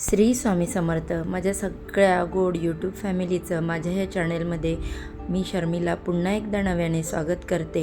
श्री स्वामी समर्थ. माझ्या सगळ्या गोड यूट्यूब फॅमिलीचं माझ्या ह्या चॅनेलमध्ये मी शर्मिला पुन्हा एकदा नव्याने स्वागत करते.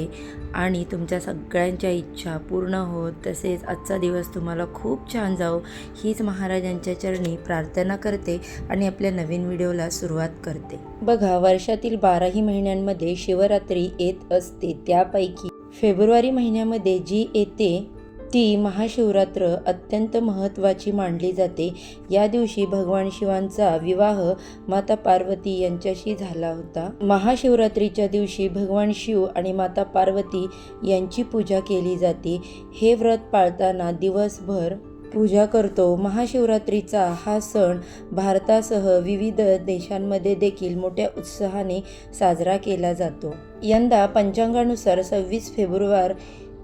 आणि तुमच्या सगळ्यांच्या इच्छा पूर्ण होत तसेच आजचा दिवस तुम्हाला खूप छान जाओ हीच महाराजांच्या चरणी प्रार्थना करते आणि आपल्या नवीन व्हिडिओला सुरुवात करते. बघा वर्षातील बाराही महिन्यांमध्ये शिवरात्री येत असते. त्यापैकी फेब्रुवारी महिन्यामध्ये जी येते ती महाशिवरात्र अत्यंत महत्त्वाची मानली जाते. या दिवशी भगवान शिवांचा विवाह माता पार्वती यांच्याशी झाला होता. महाशिवरात्रीच्या दिवशी भगवान शिव आणि माता पार्वती यांची पूजा केली जाते. हे व्रत पाळताना दिवसभर पूजा करतो. महाशिवरात्रीचा हा सण भारतासह विविध देशांमध्ये देखील मोठ्या उत्साहाने साजरा केला जातो. यंदा पंचांगानुसार सव्वीस फेब्रुवार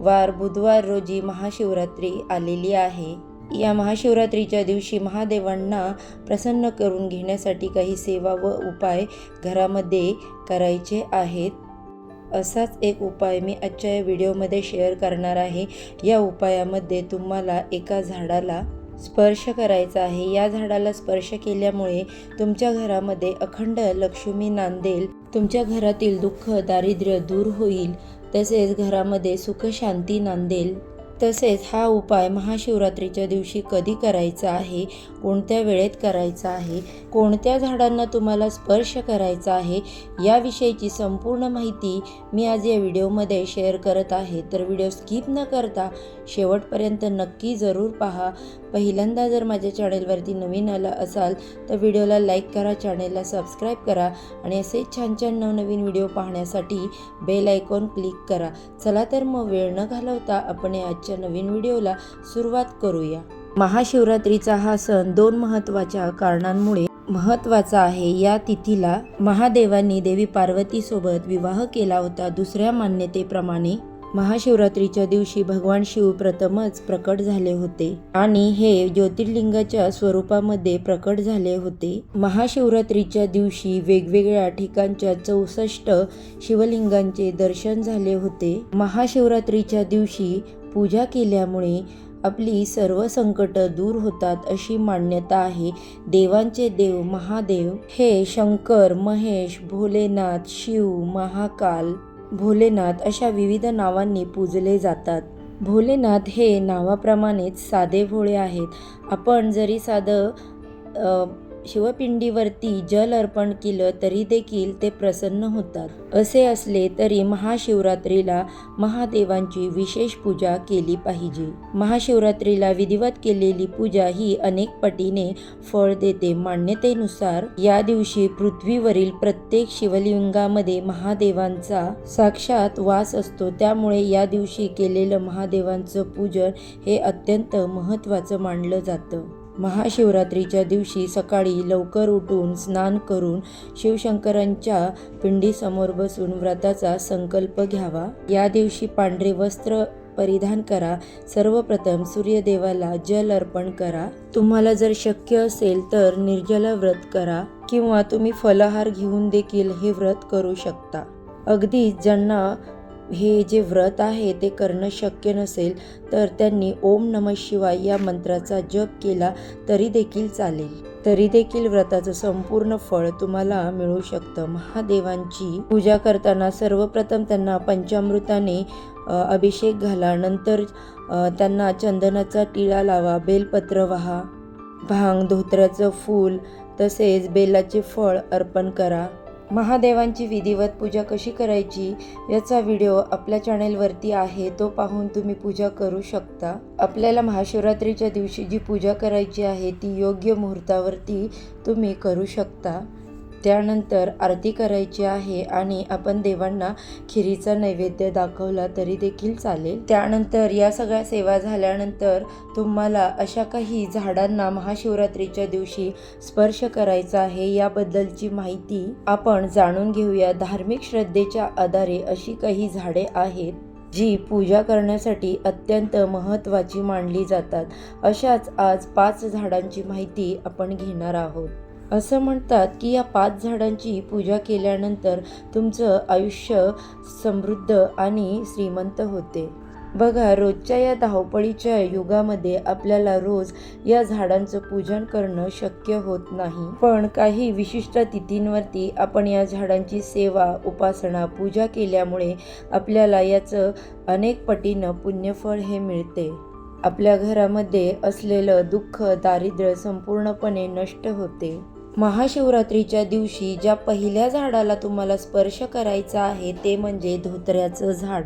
वार बुधवार रोजी महाशिवरात्री आलेली आहे. या महाशिवरात्रीच्या दिवशी महादेवांना प्रसन्न करून घेण्यासाठी काही सेवा व उपाय घरामध्ये करायचे आहेत. असाच एक उपाय मी आजच्या या व्हिडिओमध्ये शेअर करणार आहे. या उपायामध्ये तुम्हाला एका झाडाला स्पर्श करायचा आहे. या झाडाला स्पर्श केल्यामुळे तुमच्या घरामध्ये अखंड लक्ष्मी नांदेल तुमच्या घरातील दुःख दारिद्र्य दूर होईल. तसेच घरामध्ये सुख शांती नांदेल. तसेच हा उपाय महाशिवरात्रीच्या दिवशी कधी करायचा आहे? कोणत्या वेळेत करायचा आहे? कोणत्या झाडांना तुम्हाला स्पर्श करायचा आहे? याविषयीची संपूर्ण माहिती मी आज या व्हिडिओमध्ये शेअर करत आहे. तर व्हिडिओ स्किप न करता शेवटपर्यंत नक्की जरूर पहा. पहिल्यांदा जर माझ्या चॅनेलवरती नवीन आला असाल तर व्हिडिओला लाईक करा चॅनेलला सबस्क्राईब करा आणि असे छान छान नवनवीन व्हिडिओ पाहण्यासाठी बेल आयकॉन क्लिक करा. चला तर मग वेळ न घालवता आपण आजच्या नवीन व्हिडिओला सुरुवात करूया. महाशिवरात्रीचा हा सण दोन महत्त्वाच्या कारणांमुळे महत्त्वाचा आहे. या तिथीला महादेवांनी देवी पार्वतीसोबत विवाह केला होता दुसऱ्या मान्यतेप्रमाणे. महाशिवरात्रीच्या दिवशी भगवान शिव प्रथमच प्रकट झाले होते. आणि हे ज्योतिर्लिंगाच्या स्वरूपामध्ये प्रकट झाले होते. महाशिवरात्रीच्या दिवशी वेगवेगळ्या ठिकाणच्या चौसष्ट शिवलिंगांचे दर्शन झाले होते. महाशिवरात्रीच्या दिवशी पूजा केल्यामुळे आपली सर्व संकट दूर होतात अशी मान्यता आहे. देवांचे देव महादेव हे शंकर महेश भोलेनाथ शिव महाकाल भोलेनाथ अशा विविध नावांनी पूजले जातात. भोलेनाथ हे नावाप्रमाणेच साधे भोळे आहेत. आपण जरी साधं शिवपिंडीवरती जल अर्पण केलं तरी देखील ते प्रसन्न होतात. असे असले तरी महाशिवरात्रीला महादेवांची विशेष पूजा केली पाहिजे. महाशिवरात्रीला विधिवत केलेली पूजा ही अनेक पटीने फळ देते. मान्यतेनुसार या दिवशी पृथ्वीवरील प्रत्येक शिवलिंगामध्ये महादेवांचा साक्षात वास असतो. त्यामुळे या दिवशी केलेलं महादेवांचं पूजन हे अत्यंत महत्त्वाचं मानलं जातं. महाशिवरात्रीच्या दिवशी सकाळी लवकर उठून स्नान करून शिवशंकरांच्या पिंडीसमोर बसून व्रताचा संकल्प घ्यावा. या दिवशी पांढरे वस्त्र परिधान करा. सर्वप्रथम सूर्यदेवाला जल अर्पण करा. तुम्हाला जर शक्य असेल तर निर्जला व्रत करा किंवा तुम्ही फलाहार घेऊन देखील हे व्रत करू शकता. अगदी ज्यांना हे जे व्रत आहे ते करणं शक्य नसेल तर त्यांनी ओम नम शिवाय या मंत्राचा जप केला तरी देखील चालेल. तरी देखील व्रताचं संपूर्ण फळ तुम्हाला मिळू शकतं. महादेवांची पूजा करताना सर्वप्रथम त्यांना पंचामृताने अभिषेक घाला. नंतर त्यांना चंदनाचा टिळा लावा बेलपत्र वाहा. भांग धोत्राचं फूल तसेच बेलाचे फळ अर्पण करा. महादेवांची विधिवत पूजा कशी करायची याचा व्हिडिओ आपल्या चॅनेलवरती आहे तो पाहून तुम्ही पूजा करू शकता. आपल्याला महाशिवरात्रीच्या दिवशी जी पूजा करायची आहे ती योग्य मुहूर्तावरती तुम्ही करू शकता. त्यानंतर आरती करायची आहे आणि आपण देवांना खिरीचा नैवेद्य दाखवला तरी देखील चालेल. त्यानंतर या सगळ्या सेवा झाल्यानंतर तुम्हाला अशा काही झाडांना महाशिवरात्रीच्या दिवशी स्पर्श करायचा आहे याबद्दलची माहिती आपण जाणून घेऊया धार्मिक श्रद्धेच्या आधारे अशी काही झाडे आहेत जी पूजा करण्यासाठी अत्यंत महत्त्वाची मानली जातात. अशाच आज पाच झाडांची माहिती आपण घेणार आहोत. असं म्हणतात की या पाच झाडांची पूजा केल्यानंतर तुमचं आयुष्य समृद्ध आणि श्रीमंत होते. बघा रोजच्या या धावपळीच्या युगामध्ये आपल्याला रोज या झाडांचं पूजन करणं शक्य होत नाही. पण काही विशिष्ट तिथींवरती आपण या झाडांची सेवा उपासना पूजा केल्यामुळे आपल्याला याचं अनेक पटीनं पुण्यफळ हे मिळते. आपल्या घरामध्ये असलेलं दुःख दारिद्र्य संपूर्णपणे नष्ट होते. महाशिवरात्रीच्या दिवशी ज्या पहिल्या झाडाला तुम्हाला स्पर्श करायचा आहे ते म्हणजे धोत्र्याचं झाड.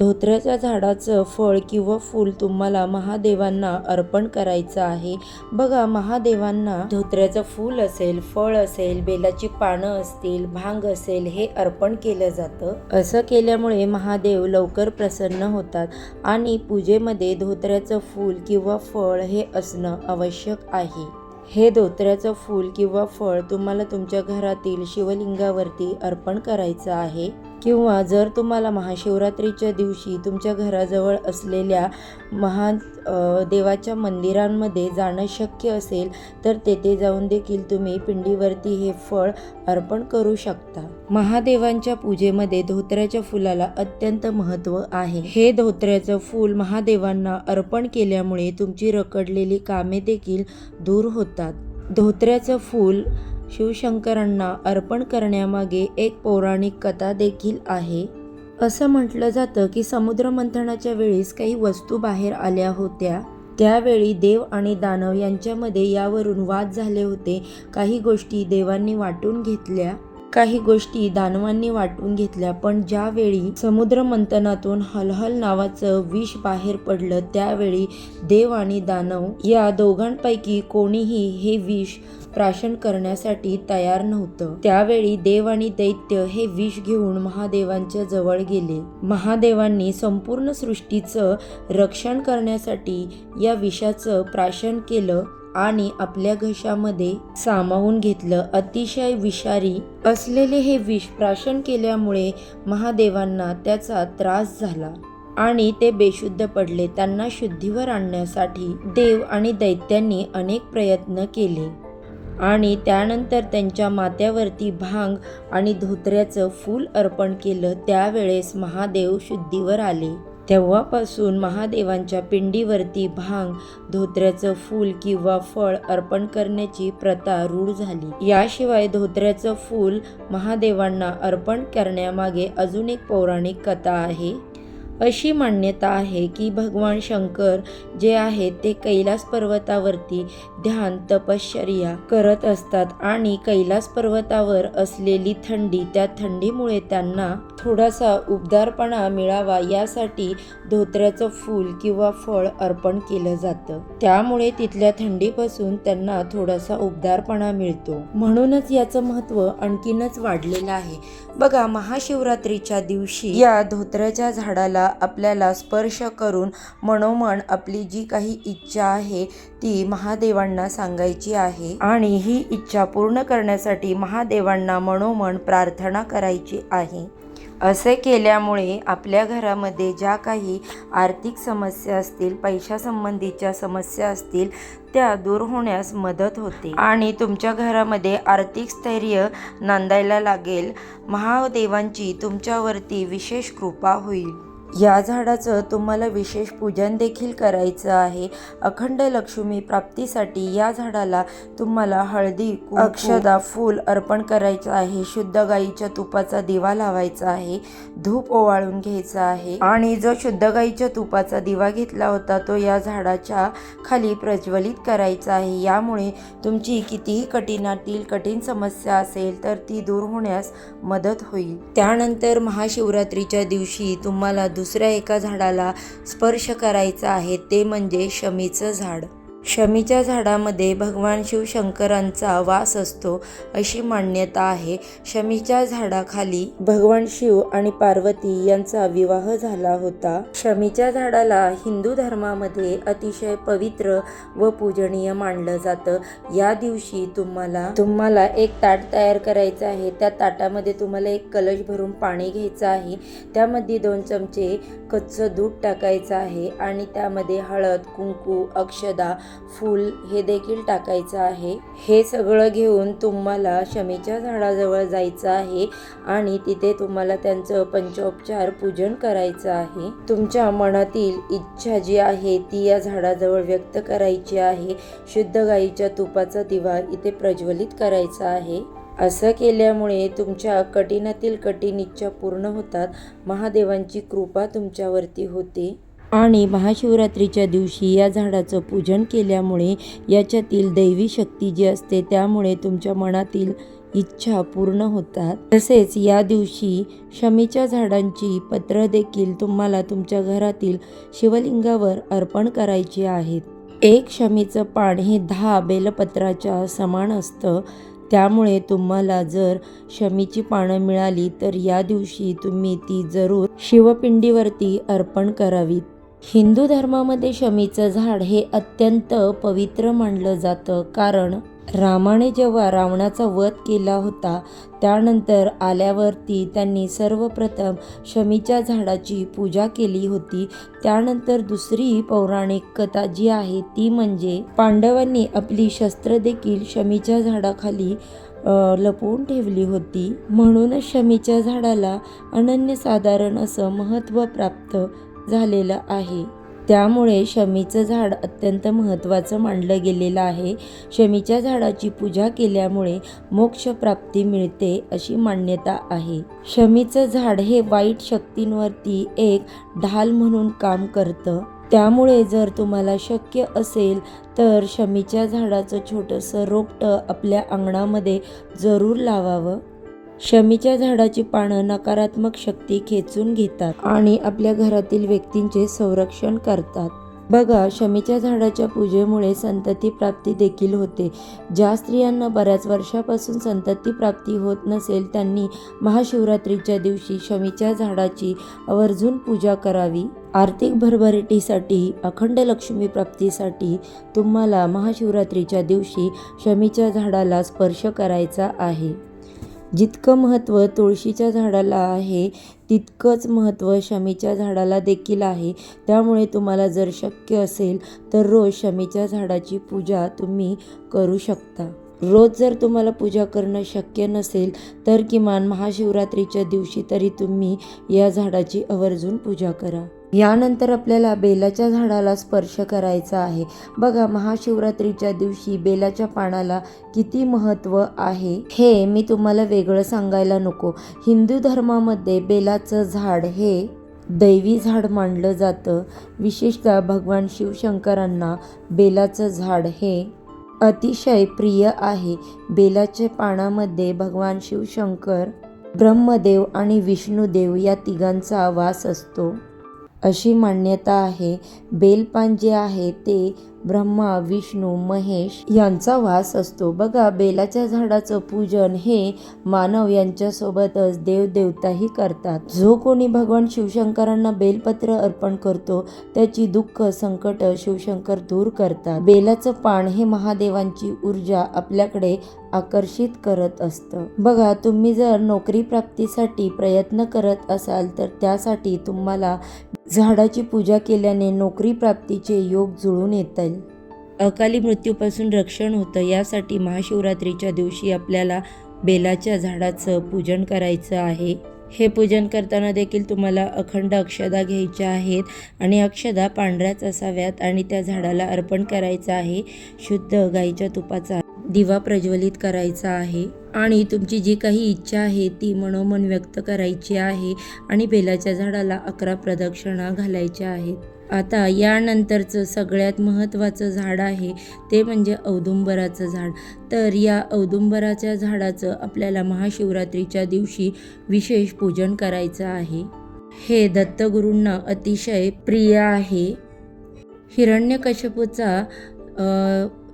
धोत्र्याच्या झाडाचं फळ किंवा फूल तुम्हाला महादेवांना अर्पण करायचं आहे. बघा महादेवांना धोत्र्याचं फूल असेल फळ असेल बेलाची पानं असतील भांग असेल हे अर्पण केलं जातं. असं केल्यामुळे महादेव लवकर प्रसन्न होतात आणि पूजेमध्ये धोत्र्याचं फूल किंवा फळ हे असणं आवश्यक आहे. हे धोत्र्याचं फूल किंवा फळ तुम्हाला तुमच्या घरातील शिवलिंगावरती अर्पण करायचं आहे. किंवा जर तुम्हाला महाशिवरात्रीच्या दिवशी तुमच्या घराजवळ असलेल्या महा देवाच्या मंदिरांमध्ये जाणं शक्य असेल तर तेथे जाऊन देखील तुम्ही पिंडीवरती हे फळ अर्पण करू शकता. महादेवांच्या पूजेमध्ये धोत्र्याच्या फुलाला अत्यंत महत्त्व आहे. हे धोत्र्याचं फूल महादेवांना अर्पण केल्यामुळे तुमची रखडलेली कामे देखील दूर होतात. धोत्र्याचं फूल शिवशंकरांना अर्पण करण्यामागे एक पौराणिक कथा देखील आहे. असं म्हटलं जातं की समुद्रमंथनाच्या वेळेस काही वस्तू बाहेर आल्या होत्या. त्यावेळी देव आणि दानव यांच्यामध्ये यावरून वाद झाले होते. काही गोष्टी देवांनी वाटून घेतल्या काही गोष्टी दानवांनी वाटून घेतल्या. पण ज्यावेळी समुद्र मंथनातून हलहल नावाचं विष बाहेर पडलं त्यावेळी देव आणि दानव या दोघांपैकी कोणीही हे विष प्राशन करण्यासाठी तयार नव्हतं. त्यावेळी देव आणि दैत्य हे विष घेऊन महादेवांच्या जवळ गेले. महादेवांनी संपूर्ण सृष्टीचं रक्षण करण्यासाठी या विषाचं प्राशन केलं आणि आपल्या घशामध्ये सामावून घेतलं. अतिशय विषारी असलेले हे विष प्राशन केल्यामुळे महादेवांना त्याचा त्रास झाला आणि ते बेशुद्ध पडले. त्यांना शुद्धीवर आणण्यासाठी देव आणि दैत्यांनी अनेक प्रयत्न केले. आणि त्यानंतर त्यांच्या माथ्यावरती भांग आणि धोत्र्याचं फूल अर्पण केलं. त्यावेळेस महादेव शुद्धीवर आले. तेव्हापासून महादेवांच्या पिंडीवरती भांग धोत्र्याचं फूल किंवा फळ अर्पण करण्याची प्रथा रूढ झाली. याशिवाय धोत्र्याचं फूल महादेवांना अर्पण करण्यामागे अजून एक पौराणिक कथा आहे. अशी मान्यता आहे की भगवान शंकर जे आहेत ते कैलास पर्वतावरती ध्यान तपश्चर्या करत असतात आणि कैलास पर्वतावर असलेली थंडी त्या थंडीमुळे त्यांना थोडासा उबदारपणा मिळावा यासाठी धोत्र्याचं फूल किंवा फळ अर्पण केलं जातं. त्यामुळे तिथल्या थंडीपासून त्यांना थोडासा उबदारपणा मिळतो. म्हणूनच याचं महत्त्व आणखीनच वाढलेलं आहे. बघा महाशिवरात्रीच्या दिवशी या धोत्र्याच्या झाडाला आपल्याला स्पर्श करून मनोमन आपली जी काही इच्छा आहे ती महादेवांना सांगायची आहे. आणि ही इच्छा पूर्ण करण्यासाठी महादेवांना मनोमन प्रार्थना करायची आहे. असे केल्यामुळे आपल्या घरामध्ये ज्या काही आर्थिक समस्या असतील पैशासंबंधीच्या समस्या असतील त्या दूर होण्यास मदत होते. आणि तुमच्या घरामध्ये आर्थिक स्थैर्य नांदायला लागेल. महादेवांची तुमच्यावरती विशेष कृपा होईल. या झाडाचं तुम्हाला विशेष पूजन देखील करायचं आहे. अखंड लक्ष्मी प्राप्तीसाठी या झाडाला तुम्हाला हळदी अक्षदा फूल अर्पण करायचं आहे. शुद्ध गाईच्या तुपाचा दिवा लावायचा आहे. धूप ओवाळून घ्यायचा आहे. आणि जो शुद्ध गाईच्या तुपाचा दिवा घेतला होता तो या झाडाच्या खाली प्रज्वलित करायचा आहे. यामुळे तुमची कितीही कठीणातील कठीण समस्या असेल तर ती दूर होण्यास मदत होईल. त्यानंतर महाशिवरात्रीच्या दिवशी तुम्हाला दुसऱ्या एका झाडाला स्पर्श करायचा आहे ते म्हणजे शमीचं झाड. शमीच्या झाडामध्ये भगवान शिवशंकरांचा वास असतो अशी मान्यता आहे. शमीच्या झाडाखाली भगवान शिव आणि पार्वती यांचा विवाह झाला होता. शमीच्या झाडाला हिंदू धर्मामध्ये अतिशय पवित्र व पूजनीय मानलं जातं. या दिवशी तुम्हाला तुम्हाला एक ताट तयार करायचं आहे. त्या ताटामध्ये तुम्हाला एक कलश भरून पाणी घ्यायचं आहे. त्यामध्ये दोन चमचे कच्चं दूध टाकायचं आहे आणि त्यामध्ये हळद कुंकू अक्षदा फूल हे देखील टाकायचं आहे. हे सगळं घेऊन तुम्हाला शमीच्या झाडाजवळ जायचं आहे आणि तिथे तुम्हाला त्यांचं पंचोपचार पूजन करायचं आहे. तुमच्या मनातील इच्छा जी आहे ती या झाडाजवळ व्यक्त करायची आहे. शुद्ध गाईच्या तुपाचा दिवा इथे प्रज्वलित करायचा आहे. असं केल्यामुळे तुमच्या कठीणातील कठीण इच्छा पूर्ण होतात. महादेवांची कृपा तुमच्यावरती होते. आणि महाशिवरात्रीच्या दिवशी या झाडाचं पूजन केल्यामुळे याच्यातील दैवी शक्ती जी असते त्यामुळे तुमच्या मनातील इच्छा पूर्ण होतात. तसेच या दिवशी शमीच्या झाडांची पत्र देखील तुम्हाला तुमच्या घरातील शिवलिंगावर अर्पण करायची आहेत. एक शमीचं पान हे दहा बेलपत्राच्या समान असतं. त्यामुळे तुम्हाला जर शमीची पानं मिळाली तर या दिवशी तुम्ही ती जरूर शिवपिंडीवरती अर्पण करावीत. हिंदू धर्मामध्ये शमीचं झाड हे अत्यंत पवित्र मानलं जातं. कारण रामाने जेव्हा रावणाचा वध केला होता त्यानंतर आल्यावरती त्यांनी सर्वप्रथम शमीच्या झाडाची पूजा केली होती. त्यानंतर दुसरी पौराणिक कथा जी आहे ती म्हणजे पांडवांनी आपली शस्त्र देखील शमीच्या झाडाखाली लपवून ठेवली होती. म्हणूनच शमीच्या झाडाला अनन्यसाधारण असं महत्त्व प्राप्त झालेलं आहे. त्यामुळे शमीचं झाड अत्यंत महत्त्वाचं मानलं गेलेलं आहे. शमीच्या झाडाची पूजा केल्यामुळे मोक्षप्राप्ती मिळते अशी मान्यता आहे. शमीचं झाड हे वाईट शक्तींवरती एक ढाल म्हणून काम करतं. त्यामुळे जर तुम्हाला शक्य असेल तर शमीच्या झाडाचं छोटंसं रोपटं आपल्या अंगणामध्ये जरूर लावावं. शमीच्या झाडाची पानं नकारात्मक शक्ती खेचून घेतात आणि आपल्या घरातील व्यक्तींचे संरक्षण करतात. बघा शमीच्या झाडाच्या पूजेमुळे संतती प्राप्ती देखील होते. ज्या स्त्रियांना बऱ्याच वर्षापासून संतती प्राप्ती होत नसेल त्यांनी महाशिवरात्रीच्या दिवशी शमीच्या झाडाची आवर्जून पूजा करावी. आर्थिक भरभराटीसाठी अखंड लक्ष्मी प्राप्तीसाठी तुम्हाला महाशिवरात्रीच्या दिवशी शमीच्या झाडाला स्पर्श करायचा आहे. जितकं महत्त्व तुळशीच्या झाडाला आहे तितकंच महत्त्व शमीच्या झाडाला देखील आहे. त्यामुळे तुम्हाला जर शक्य असेल तर रोज शमीच्या झाडाची पूजा तुम्ही करू शकता. रोज जर तुम्हाला पूजा करणं शक्य नसेल तर किमान महाशिवरात्रीच्या दिवशी तरी तुम्ही या झाडाची आवर्जून पूजा करा. यानंतर आपल्याला बेलाच्या झाडाला स्पर्श करायचा आहे. बघा महाशिवरात्रीच्या दिवशी बेलाच्या पानाला किती महत्त्व आहे हे मी तुम्हाला वेगळं सांगायला नको. हिंदू धर्मामध्ये बेलाचं झाड हे दैवी झाड मानलं जातं. विशेषतः भगवान शिवशंकरांना बेलाचं झाड हे अतिशय प्रिय आहे. बेलाच्या पानामध्ये भगवान शिवशंकर ब्रह्मदेव आणि विष्णुदेव या तिघांचा वास असतो. अशी मान्यता आहे. बेलपान जे आहे ते ब्रह्मा विष्णू महेश यांचा वास असतो. बघा बेलाच्या झाडाचं पूजन हे मानव यांच्यासोबतच देवदेवताही करतात. जो कोणी भगवान शिवशंकरांना बेलपत्र अर्पण करतो त्याची दुःख संकट शिवशंकर दूर करतात. बेलाचं पान हे महादेवांची ऊर्जा आपल्याकडे आकर्षित करत असतं. बघा तुम्ही जर नोकरी प्राप्तीसाठी प्रयत्न करत असाल तर त्यासाठी तुम्हाला झाडाची पूजा केल्याने नोकरी प्राप्तीचे योग जुळून येतील अकाली मृत्यूपासून रक्षण होतं. यासाठी महाशिवरात्रीच्या दिवशी आपल्याला बेलाच्या झाडाचं पूजन करायचं आहे. हे पूजन करताना देखील तुम्हाला अखंड अक्षदा घ्यायच्या आहेत आणि अक्षदा पांढऱ्याच असाव्यात आणि त्या झाडाला अर्पण करायचं आहे. शुद्ध गाईच्या तुपाचा दिवा प्रज्वलित करायचा आहे आणि तुमची जी काही इच्छा आहे ती मनोमन व्यक्त करायची आहे आणि बेलाच्या झाडाला अकरा प्रदक्षिणा घालायच्या आहेत. आता यानंतरचं सगळ्यात महत्त्वाचं झाड आहे ते म्हणजे औदुंबराचं झाड. तर या औदुंबराच्या झाडाचं आपल्याला महाशिवरात्रीच्या दिवशी विशेष पूजन करायचं आहे. हे दत्तगुरूंना अतिशय प्रिय आहे. हिरण्यकश्यपूचा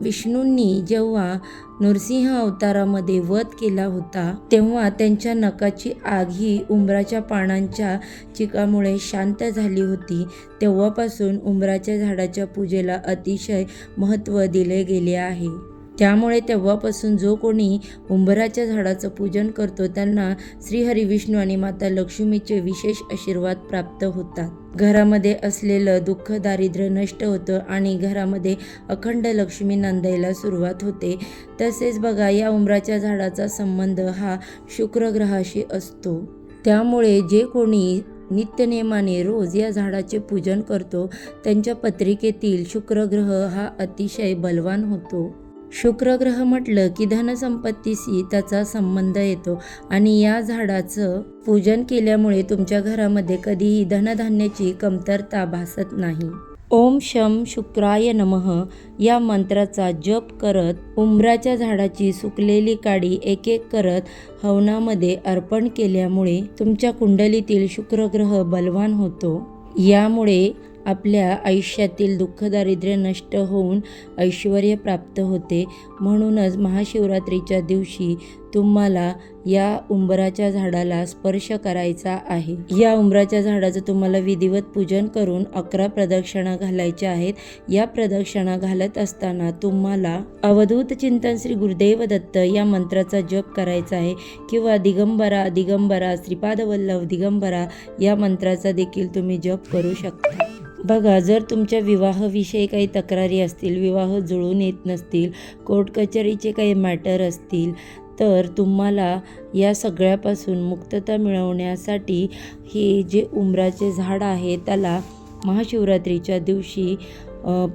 विष्णूंनी जेव्हा नृसिंह अवतारामध्ये वध केला होता तेव्हा त्यांच्या नकाची आग ही उंबराच्या पानांच्या चिकामुळे शांत झाली होती. तेव्हापासून उंबराच्या झाडाच्या पूजेला अतिशय महत्त्व दिले गेले आहे. त्यामुळे तेव्हापासून जो कोणी उंबराच्या झाडाचं पूजन करतो त्यांना श्रीहरी विष्णू आणि माता लक्ष्मीचे विशेष आशीर्वाद प्राप्त होतात. घरामध्ये असलेलं दुःख दारिद्र्य नष्ट होतं आणि घरामध्ये अखंड लक्ष्मी नांदायला सुरुवात होते. तसेच बघा या उंबराच्या झाडाचा संबंध हा शुक्रग्रहाशी असतो. त्यामुळे जे कोणी नित्यनेमाने रोज या झाडाचे पूजन करतो त्यांच्या पत्रिकेतील शुक्र ग्रह हा अतिशय बलवान होतो. शुक्रग्रह म्हटलं की धनसंपत्तीशी त्याचा संबंध येतो. आणि या झाडाचं पूजन केल्यामुळे तुमच्या घरामध्ये कधीही धनधान्याची कमतरता भासत नाही. ओम शम शुक्राय नमः. या मंत्राचा जप करत उंबराच्या झाडाची सुकलेली काडी एक एक करत हवनामध्ये अर्पण केल्यामुळे तुमच्या कुंडलीतील शुक्रग्रह बलवान होतो. यामुळे आपल्या आयुष्यातील दुःख दारिद्र्य नष्ट होऊन ऐश्वर प्राप्त होते. म्हणूनच महाशिवरात्रीच्या दिवशी तुम्हाला या उंबराच्या झाडाला स्पर्श करायचा आहे. या उंबराच्या झाडाचं तुम्हाला विधिवत पूजन करून अकरा प्रदक्षिणा घालायच्या आहेत. या प्रदक्षिणा घालत असताना तुम्हाला अवधूत चिंतन श्री गुरुदेव दत्त या मंत्राचा जप करायचा आहे किंवा दिगंबरा दिगंबरा श्रीपादवल्लभ दिगंबरा या मंत्राचा देखील तुम्ही जप करू शकता. बघा जर तुमच्या विवाहाविषयी काही तक्रारी असतील विवाह जुळून येत नसतील कोर्ट कचेरीचे काही मॅटर असतील तर तुम्हाला या सगळ्यापासून मुक्तता मिळवण्यासाठी हे जे उंबराचे झाड आहे त्याला महाशिवरात्रीच्या दिवशी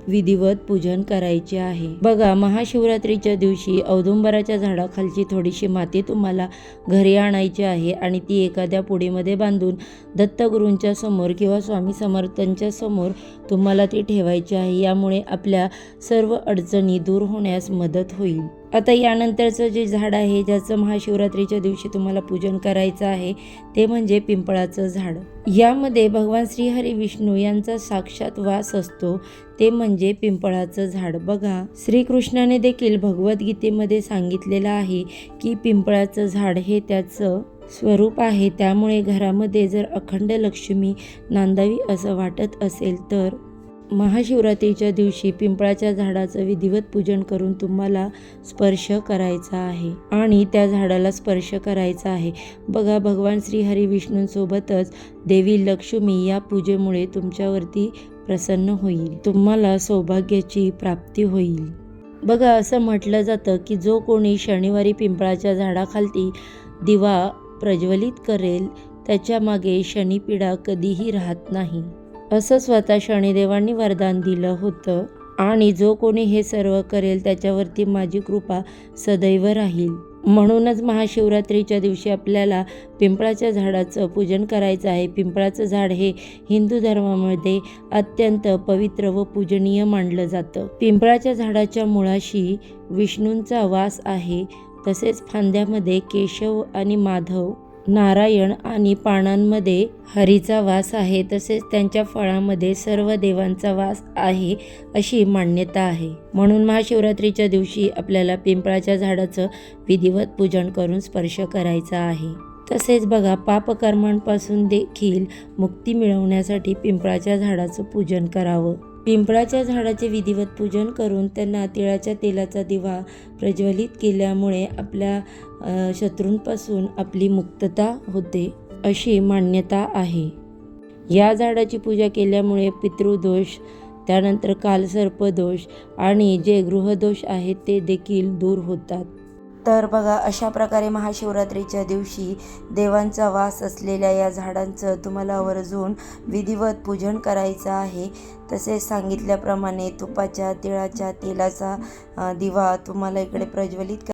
विधिवत पूजन करायचे आहे. बघा महाशिवरात्रीच्या दिवशी औदुंबराच्या झाडाखालची थोडीशी माती तुम्हाला घरी आणायची आहे आणि ती एखाद्या पुडीमध्ये बांधून दत्तगुरूंच्या समोर किंवा स्वामी समर्थांच्या समोर तुम्हाला ती ठेवायची आहे. यामुळे आपल्या सर्व अडचणी दूर होण्यास मदत होईल. आता यानंतरचं जे झाड आहे ज्याचं महाशिवरात्रीच्या दिवशी तुम्हाला पूजन करायचं आहे ते म्हणजे पिंपळाचं झाड. यामध्ये भगवान श्रीहरी विष्णू यांचा साक्षात वास असतो ते म्हणजे पिंपळाचं झाड. बघा श्रीकृष्णाने देखील भगवद्गीतेमध्ये सांगितलेलं आहे की पिंपळाचं झाड हे त्याचं स्वरूप आहे. त्यामुळे घरामध्ये जर अखंड लक्ष्मी नांदावी असं वाटत असेल तर महाशिवरात्रीच्या दिवशी पिंपळाच्या झाडाचं विधिवत पूजन करून तुम्हाला स्पर्श करायचा आहे. आणि त्या झाडाला स्पर्श करायचा आहे. बघा भगवान श्री हरी विष्णूंसोबतच देवी लक्ष्मी या पूजेमुळे तुमच्यावरती प्रसन्न होईल. तुम्हाला सौभाग्याची प्राप्ती होईल. बघा असं म्हटलं जातं की जो कोणी शनिवारी पिंपळाच्या झाडाखालती दिवा प्रज्वलित करेल त्याच्यामागे शनिपीडा कधीही राहत नाही. असं स्वतः शनिदेवांनी वरदान दिलं होतं. आणि जो कोणी हे सर्व करेल त्याच्यावरती माझी कृपा सदैव राहील. म्हणूनच महाशिवरात्रीच्या दिवशी आपल्याला पिंपळाच्या झाडाचं पूजन करायचं आहे. पिंपळाचं झाड हे हिंदू धर्मामध्ये अत्यंत पवित्र व पूजनीय मानलं जातं. पिंपळाच्या झाडाच्या मुळाशी विष्णूंचा वास आहे. तसेच फांद्यामध्ये केशव आणि माधव नारायण आणि पानांमध्ये हरीचा वास आहे तसेच त्यांच्या फळामध्ये सर्व देवांचा वास आहे अशी मान्यता आहे. म्हणून महाशिवरात्रीच्या दिवशी आपल्याला पिंपळाच्या झाडाचं विधिवत पूजन करून स्पर्श करायचा आहे. तसेच बघा पापकर्मांपासून देखील मुक्ती मिळवण्यासाठी पिंपळाच्या झाडाचं पूजन करावं. पिंपळाच्या झाडाचे विधिवत पूजन करून त्यांना तिळाच्या तेलाचा दिवा प्रज्वलित केल्यामुळे आपल्या शत्रूंपासून आपली मुक्तता होते अशी मान्यता आहे. या झाडाची पूजा केल्यामुळे पितृदोष त्यानंतर कालसर्पदोष आणि जे गृहदोष आहेत ते देखील दूर होतात. तर बघा अशा प्रकारे महाशिवरात्रीच्या दिवशी देवांचा वास असलेल्या या झाडांचं तुम्हाला आवर्जून विधिवत पूजन करायचं आहे. तसेच सांगितल्याप्रमाणे तुपाच्या तिळाच्या तेलाचा दिवा तुम्हाला इकडे प्रज्वलित